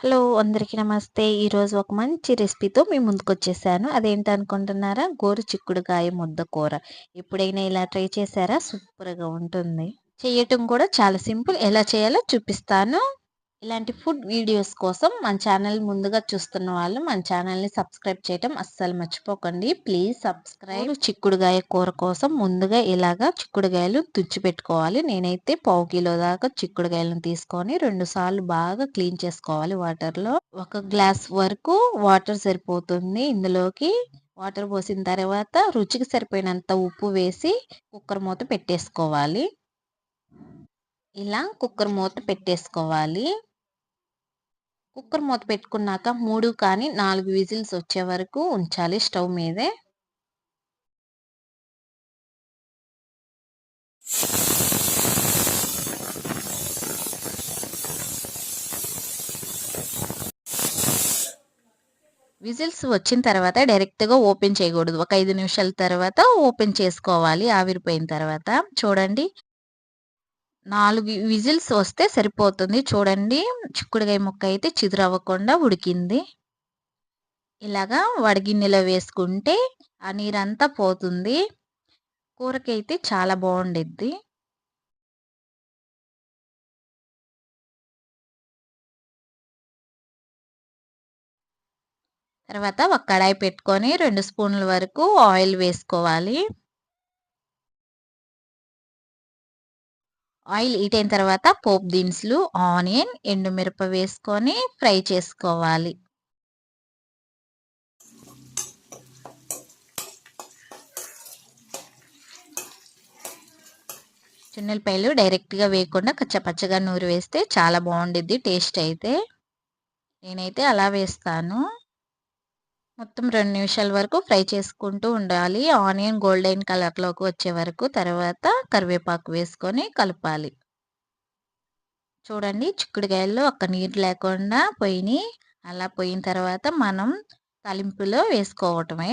Hello అందరికీ నమస్తే. ఈరోజు ఒక మంచి రెసిపీతో మీ ముందుకు వచ్చేసాను అదేంటి అనుకుంటున్నారా గోరు చిక్కుడుకాయ ముద్ద కూర. ఎప్పుడైనా ఇలా ట్రై చేశారా సూపర్గా ఉంటుంది. చేయటం కూడా చాలా సింపుల్. ఎలా చేయాలో చూపిస్తాను. ఇలాంటి ఫుడ్ వీడియోస్ కోసం మన ఛానల్ ముందుగా చూస్తున్న వాళ్ళు మన ఛానల్ని సబ్స్క్రైబ్ చేయటం అస్సలు మర్చిపోకండి. Please subscribe. చిక్కుడుగాయ కూర కోసం ముందుగా ఇలాగా చిక్కుడుగాయలు తుచ్చి పెట్టుకోవాలి. నేనైతే పావు కిలో దాకా చిక్కుడుగాయలను తీసుకొని రెండు సార్లు బాగా క్లీన్ చేసుకోవాలి వాటర్లో. ఒక గ్లాస్ వరకు వాటర్ సరిపోతుంది. ఇందులోకి వాటర్ పోసిన తర్వాత రుచికి సరిపోయినంత ఉప్పు వేసి కుక్కర్ మూత పెట్టేసుకోవాలి. ఇలా కుక్కర్ మూత పెట్టేసుకోవాలి. కుక్కర్ మూత పెట్టుకున్నాక మూడు కానీ నాలుగు విజిల్స్ వచ్చే వరకు ఉంచాలి స్టవ్ మీదే. విజిల్స్ వచ్చిన తర్వాత డైరెక్ట్గా ఓపెన్ చేయకూడదు. ఒక ఐదు నిమిషాల తర్వాత ఓపెన్ చేసుకోవాలి. ఆవిరిపోయిన తర్వాత చూడండి. నాలుగు విజిల్స్ వస్తే సరిపోతుంది. చూడండి చిక్కుడుకాయ ముక్క అయితే చిదురవ్వకుండా ఉడికింది. ఇలాగా వడిగిన్నెలో వేసుకుంటే ఆ నీరంతా పోతుంది. కూరకైతే చాలా బాగుండిద్ది. తర్వాత ఒక కడాయి పెట్టుకొని రెండు స్పూన్ల వరకు ఆయిల్ వేసుకోవాలి. ఆయిల్ హీట్ అయిన తర్వాత పోపు దినుసులు ఆనియన్ ఎండుమిరప వేసుకొని ఫ్రై చేసుకోవాలి. చున్నెలపాయలు డైరెక్ట్గా వేయకుండా కచ్చపచ్చగా నూరు వేస్తే చాలా బాగుండిద్ది టేస్ట్ అయితే. నేనైతే అలా వేస్తాను. మొత్తం రెండు నిమిషాల వరకు ఫ్రై చేసుకుంటూ ఉండాలి. ఆనియన్ గోల్డెన్ కలర్లోకి వచ్చే వరకు తర్వాత కరివేపాకు వేసుకొని కలపాలి. చూడండి చిక్కుడుకాయల్లో ఒక్క నీరు లేకుండా పోయినాయి. అలా పోయిన తర్వాత మనం తలింపులో వేసుకోవటమే.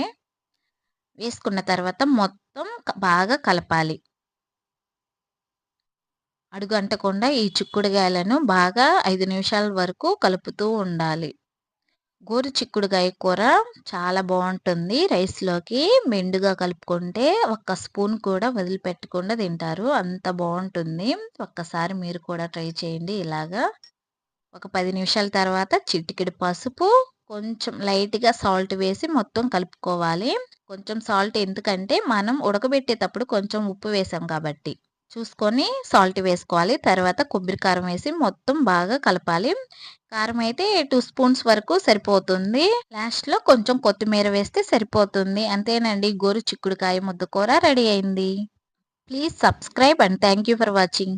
వేసుకున్న తర్వాత మొత్తం బాగా కలపాలి. అడుగు అంటకుండా ఈ చిక్కుడుకాయలను బాగా ఐదు నిమిషాల వరకు కలుపుతూ ఉండాలి. గోరు చిక్కుడుకాయ కూర చాలా బాగుంటుంది. రైస్లోకి మెండుగా కలుపుకుంటే ఒక్క స్పూన్ కూడా వదిలిపెట్టకుండా తింటారు. అంత బాగుంటుంది. ఒక్కసారి మీరు కూడా ట్రై చేయండి ఇలాగా. ఒక పది నిమిషాల తర్వాత చిటికెడు పసుపు కొంచెం లైట్గా సాల్ట్ వేసి మొత్తం కలుపుకోవాలి. కొంచెం సాల్ట్ ఎందుకంటే మనం ఉడకబెట్టేటప్పుడు కొంచెం ఉప్పు వేసాం కాబట్టి. చూసుకొని సాల్ట్ వేసుకోవాలి. తర్వాత కొబ్బరి కారం వేసి మొత్తం బాగా కలపాలి. కారం అయితే టూ స్పూన్స్ వరకు సరిపోతుంది. లాస్ట్లో కొంచెం కొత్తిమీర వేస్తే సరిపోతుంది. అంతేనండి. గోరు చిక్కుడుకాయ ముద్ద కూర రెడీ అయింది. Please subscribe and thank for watching